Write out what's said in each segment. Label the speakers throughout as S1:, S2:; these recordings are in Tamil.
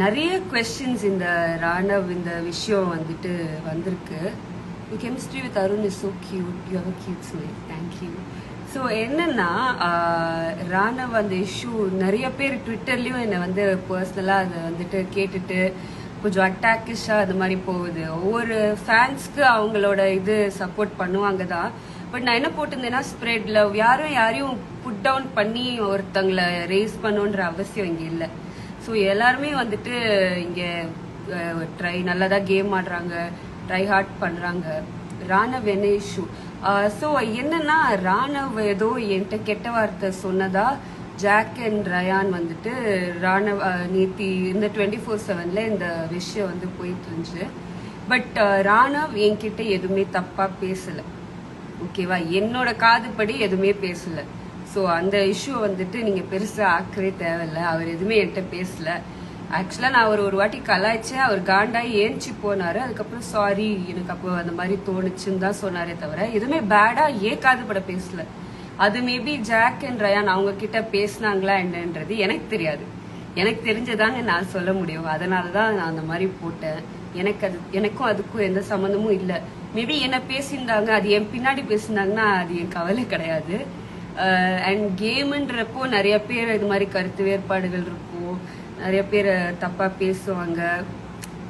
S1: நிறைய கொஸ்டின்ஸ் இந்த ராணவ் இந்த விஷயம் வந்துட்டு வந்திருக்கு. Chemistry with Arun is so cute you have cute smile thank you so என்னன்னா ராணவ் அந்த இஷ்யூ நிறைய பேர் ட்விட்டர்லேயும் என்னை வந்து பர்சனலாக அதை வந்துட்டு கேட்டுட்டு கொஞ்சம் அட்டாக்கிஷாக அது மாதிரி போகுது. ஒவ்வொரு ஃபேன்ஸ்க்கு அவங்களோட இது சப்போர்ட் பண்ணுவாங்க தான். பட் நான் என்ன போட்டிருந்தேன்னா ஸ்ப்ரெட் லவ் யாரும் யாரையும் புட் டவுன் பண்ணி ஒருத்தங்களை ரேஸ் பண்ணுன்ற அவசியம் இங்கே இல்லை. ஸோ எல்லாருமே வந்துட்டு இங்கே ட்ரை நல்லதாக கேம் ஆடுறாங்க ட்ரை ஹார்ட் பண்ணுறாங்க ராணவ் வெனேஷு ஸோ என்னன்னா ராணவ் ஏதோ என்கிட்ட கெட்ட வார்த்தை சொன்னதா ஜாக் அண்ட் ரயான் வந்துட்டு ராணவ் நேத்தி இந்த டுவெண்ட்டி ஃபோர் செவனில் இந்த விஷயம் வந்து போயிட்டு இருந்துச்சு பட் ராணவ் என்கிட்ட எதுவுமே தப்பாக பேசலை. ஓகேவா என்னோட காதுபடி எதுவுமே பேசலை. ஸோ அந்த இஷ்யூ வந்துட்டு நீங்கள் பெருசாக ஆக்கவே தேவையில்லை. அவர் எதுவுமே என்கிட்ட பேசலை. ஆக்சுவலாக நான் அவர் ஒரு வாட்டி கலாய்ச்சேன் அவர் காண்டாகி ஏஞ்சி போனாரு. அதுக்கப்புறம் சாரி எனக்கு அப்போ அந்த மாதிரி தோணுச்சுன்னு தான் சொன்னாரே தவிர எதுவுமே பேடா ஏக்காது பட பேசல. அது மேபி ஜாக் அண்ட் ரயான் அவங்க கிட்ட பேசினாங்களா என்னன்றது எனக்கு தெரியாது. எனக்கு தெரிஞ்சதாங்க நான் சொல்ல முடியும். அதனால தான் நான் அந்த மாதிரி போட்டேன். எனக்கு அது எனக்கும் அதுக்கும் எந்த சம்மந்தமும் இல்லை. மேபி என்ன பேசியிருந்தாங்க அது என் பின்னாடி பேசியிருந்தாங்கன்னா அது என் கவலை கிடையாது. அண்ட் கேமுன்றப்போ நிறைய பேர் இது மாதிரி கருத்து வேறுபாடுகள் இருக்கும் நிறைய பேர் தப்பாக பேசுவாங்க.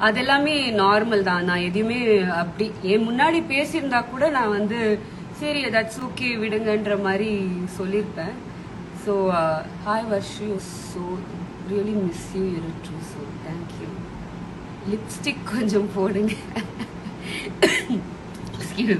S1: அதெல்லாமே நார்மல் தான். நான் எதையுமே அப்படி என் முன்னாடி பேசியிருந்தா கூட நான் வந்து சரி ஏதாச்சும் ஓகே விடுங்கன்ற மாதிரி சொல்லியிருப்பேன். So hi Varsh you so really miss you you true so thank you lipstick கொஞ்சம் போடுங்க. Excuse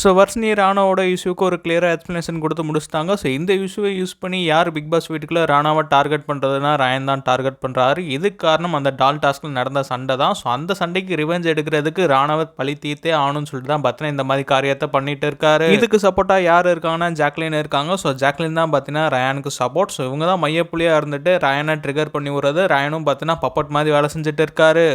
S2: ஸோ வர்ஷினி ராணாவோட இஷ்யூக்கு ஒரு கிளியராக எக்ஸ்ப்ளனேஷன் கொடுத்து முடிச்சிட்டாங்க. ஸோ இந்த இஷ்யூவை யூஸ் பண்ணி யார் பிக் பாஸ் வீட்டுக்குள்ளே ராணாவை டார்கெட் பண்ணுறதுனா ராயன் தான் டார்கெட் பண்ணுறாரு இதுக்கு காரணம் அந்த டால் டாஸ்கில் நடந்த சண்டை தான். ஸோ அந்த சண்டைக்கு ரிவெஞ்ச் எடுக்கிறதுக்கு ராணாவை பழி தீர்த்தே ஆகணும்னு சொல்லிட்டு தான் பத்தின இந்த மாதிரி காரியத்தை பண்ணிட்டு இருக்காரு. இதுக்கு சப்போர்ட்டாக யார் இருக்காங்கன்னா ஜாக்லின் இருக்காங்க. ஸோ ஜாக்லின் தான் பார்த்தீங்கன்னா ரயானுக்கு சப்போர்ட் ஸோ இவங்க தான் மையப்புள்ளியாக இருந்துட்டு ரயானை ட்ரிகர் பண்ணி விடுறது. ரயானும் பார்த்தீங்கன்னா பப்பட் மாதிரி வேலை செஞ்சுட்டு இருக்காரு.